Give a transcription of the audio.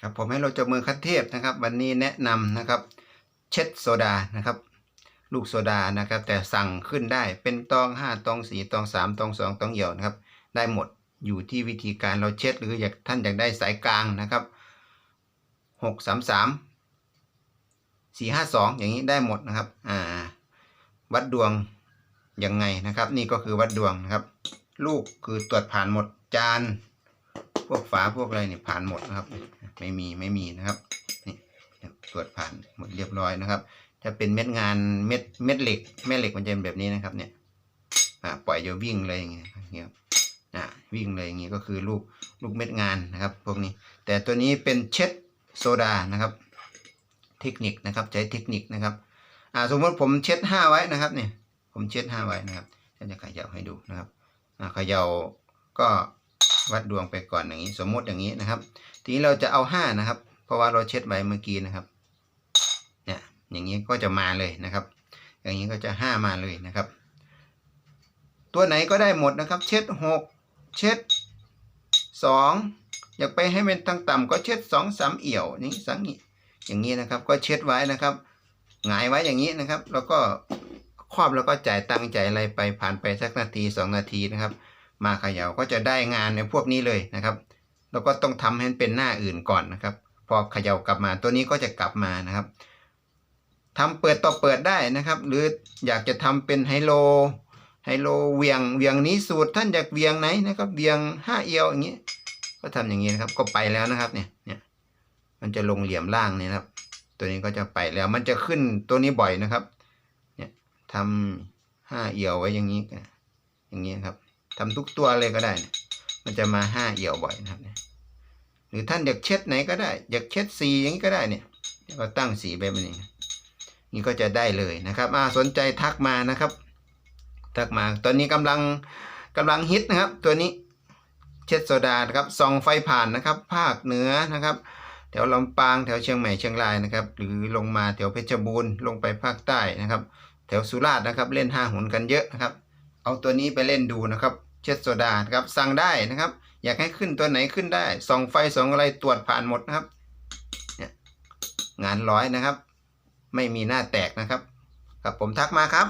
ครับผมให้เราจะมือคัดเทพนะครับ วันนี้แนะนำนะครับ เช็ดโซดานะครับ ลูกโซดานะครับ แต่สั่งขึ้นได้เป็นตองห้าตองสี่ตองสามตองสองตองเหี่ยวนะครับ ได้หมดอยู่ที่วิธีการเราเช็ดหรืออยากท่านอยากได้สายกลางนะครับหกสามสามสี่ห้าสองอย่างนี้ได้หมดนะครับอ่าวัดดวงยังไงนะครับ นี่ก็คือวัดดวงนะครับ ลูกคือตรวจผ่านหมดจาน พวกฝาพวกอะไรเนี่ยผ่านหมดนะครับ ไม่มีไม่มีนะครับนี่ตรวจผ่านหมดเรียบร้อยนะครับ ถ้าเป็นเม็ดงานเม็ดเม็ดเหล็กแม่เหล็กมันจะเป็นแบบนี้นะครับ เนี่ยอ่าปล่อยจะวิ่งเลยอย่างเงี้ยอย่างเงี้ยอ่าวิ่งเลยอย่างเงี้ยก็คือลูกลูกเม็ดงานนะครับ พวกนี้ แต่ตัวนี้เป็นเช็ดโซดานะครับ เทคนิคนะครับใช้เทคนิคนะครับอ่าสมมติผมเช็ดห้าไว้นะครับเนี่ยผมเช็ดห้าไว้นะครับฉันจะขย่าให้ดูนะครับอ่าขย่าก็ วัดดวงไปก่อนอย่างนี้ สมมติอย่างนี้นะครับ ทีนี้เราจะเอาห้านะครับ เพราะว่าเราเช็ดไว้เมื่อกี้นะครับ เนี่ยอย่างนี้ก็จะมาเลยนะครับ อย่างนี้ก็จะห้ามาเลยนะครับ ตัวไหนก็ได้หมดนะครับ เช็ดหกเช็ดสองอยากไปให้เป็นตั้งต่ำก็เช็ดสองสามเอี่ยวนี่สังอย่างนี้นะครับ ก็เช็ดไว้นะครับหงายไว้อย่างนี้นะครับ แล้วก็ครอบแล้วก็จ่ายตังค์จ่ายอะไรไปผ่านไปสักนาทีสองนาทีนะครับ มาเขย่าก็จะได้งานในพวกนี้เลยนะครับ แล้วก็ต้องทำให้มันเป็นหน้าอื่นก่อนนะครับ พอเขย่ากลับมาตัวนี้ก็จะกลับมานะครับทำเปิดต่อเปิดได้นะครับ หรืออยากจะทำเป็นไฮโลไฮโลเวียงเวียงนี้สูตรท่านอยากเวียงไหนนะครับเวียงห้าเอียวอย่างนี้ ก็ทำอย่างนี้นะครับ ก็ไปแล้วนะครับเนี่ยเนี่ยมันจะลงเหลี่ยมล่างเนี่ยครับ ตัวนี้ก็จะไปแล้วมันจะขึ้นตัวนี้บ่อยนะครับ เนี่ยทำห้าเอียวไว้อย่างนี้อย่างนี้ครับ ทำทุกตัวเลยก็ได้ มันจะมาห้าเอี่ยวบ่อยนะครับหรือท่านอยากเช็ดไหนก็ได้ อยากเช็ดสีอย่างนี้ก็ได้เนี่ยก็ตั้งสีแบบนี้ นี่ก็จะได้เลยนะครับอ่าสนใจทักมานะครับ ทักมา ตอนนี้กำลังกำลังฮิตนะครับ ตัวนี้เช็ดโซดานะครับส่องไฟผ่านนะครับ ภาคเหนือนะครับ แถวลำปางแถวเชียงใหม่เชียงรายนะครับ หรือลงมาแถวเพชรบูรณ์ลงไปภาคใต้นะครับ แถวสุราษฎร์นะครับ เล่นห้าหุนกันเยอะนะครับ เอาตัวนี้ไปเล่นดูนะครับ เช็ดโซดานะครับสั่งได้นะครับ อยากให้ขึ้นตัวไหนขึ้นได้ส่องไฟส่องอะไรตรวจผ่านหมดนะครับเนี่ยงานร้อยนะครับ ไม่มีหน้าแตกนะครับ ครับผมทักมาครับ